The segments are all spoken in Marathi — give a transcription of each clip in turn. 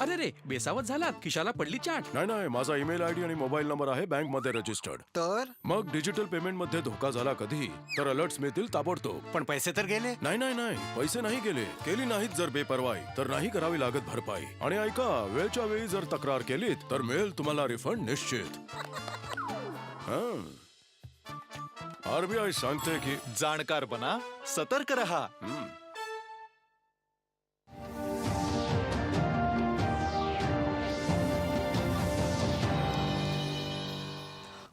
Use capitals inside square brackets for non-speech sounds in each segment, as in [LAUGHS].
अरे रे बेसावत झालात. खिशाला पडली चाट. नाही नाही माझा ईमेल आयडी आणि मोबाईल नंबर आहे बँकमध्ये रजिस्टर्ड. तर? मग डिजिटल पेमेंटमध्ये धोका झाला कधी तर अलर्ट्स मिळतील ताबडतोब. पण पैसे तर गेले. नाही नाही नाही पैसे नाही गेले. केली नाहीत जर बेपरवाई तर नाही करावी लागत भरपाई. आणि ऐका वेळच्या वेळी जर तक्रार केलीत तर मिळेल तुम्हाला रिफंड निश्चित. [LAUGHS] आरबीआय सांगते की जाणकार बना सतर्क रहा. हम्म,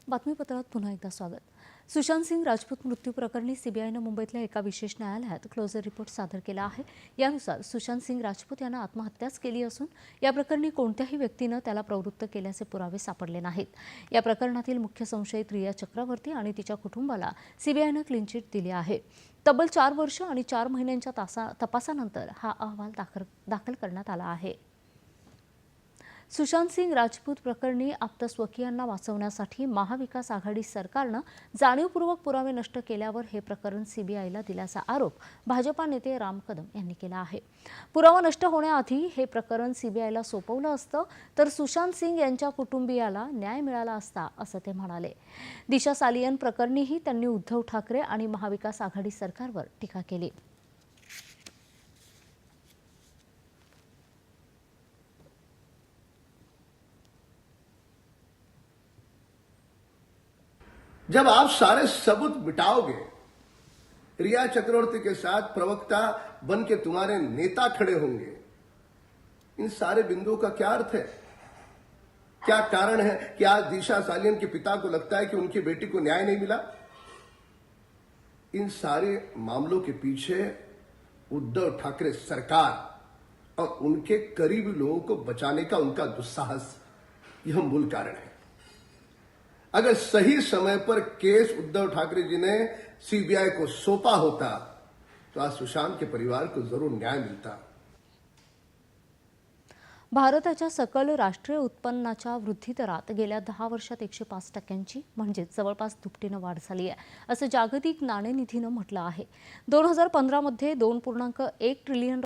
बातमीपत्रात पुन्हा एकदा स्वागत. सुशांत सिंग राजपूत मृत्यू प्रकरणी सीबीआयनं मुंबईतल्या एका विशेष न्यायालयात क्लोजर रिपोर्ट सादर केला आहे. यानुसार सुशांत सिंग राजपूत यानं आत्महत्याच केली असून या प्रकरणी कोणत्याही व्यक्तीनं त्याला प्रवृत्त केल्याचे पुरावे सापडले नाहीत. या प्रकरणातील मुख्य संशयित रिया चक्रवर्ती आणि तिच्या कुटुंबाला सीबीआयनं क्लीनचिट दिली आहे. तब्बल चार वर्ष आणि चार महिन्यांच्या तासा तपासानंतर हा अहवाल दाखल दाखल करण्यात आला आहे. सुशांत सिंग राजपूत प्रकरणी आपल्या स्वकीयांना वाचवण्यासाठी महाविकास आघाडी सरकारनं जाणीवपूर्वक पुरावे नष्ट केल्यावर हे प्रकरण सीबीआयला दिल्याचा आरोप भाजपा नेते राम कदम यांनी केला आहे. पुरावा नष्ट होण्याआधी हे प्रकरण सीबीआयला सोपवलं असतं तर सुशांत सिंग यांच्या कुटुंबियाला न्याय मिळाला असता असं ते म्हणाले. दिशा सालियन प्रकरणीही त्यांनी उद्धव ठाकरे आणि महाविकास आघाडी सरकारवर टीका केली. जब आप सारे सबूत मिटाओगे, रिया चक्रवर्ती के साथ प्रवक्ता बन के तुम्हारे नेता खड़े होंगे। इन सारे बिंदुओं का क्या अर्थ है? क्या कारण है कि आज दिशा सालियन के पिता को लगता है कि उनकी बेटी को न्याय नहीं मिला? इन सारे मामलों के पीछे उद्धव ठाकरे सरकार और उनके करीबी लोगों को बचाने का उनका दुस्साहस, यह मूल कारण है। अगर सही समय पर केस उद्धव ठाकरे जी ने सीबीआई को सौंपा होता तो आज सुशांत के परिवार को जरूर न्याय मिलता। भारताच्या सकल राष्ट्रीय उत्पन्नाच्या वृद्धी दरात गेल्या दहा वर्षात एकशे पाच टक्क्यांची म्हणजेच जवळपास दुपटीनं वाढ झाली आहे असं जागतिक नाणेनिधीनं म्हटलं आहे. दोन हजार पंधरामध्ये दोन पूर्णांक एक ट्रिलियन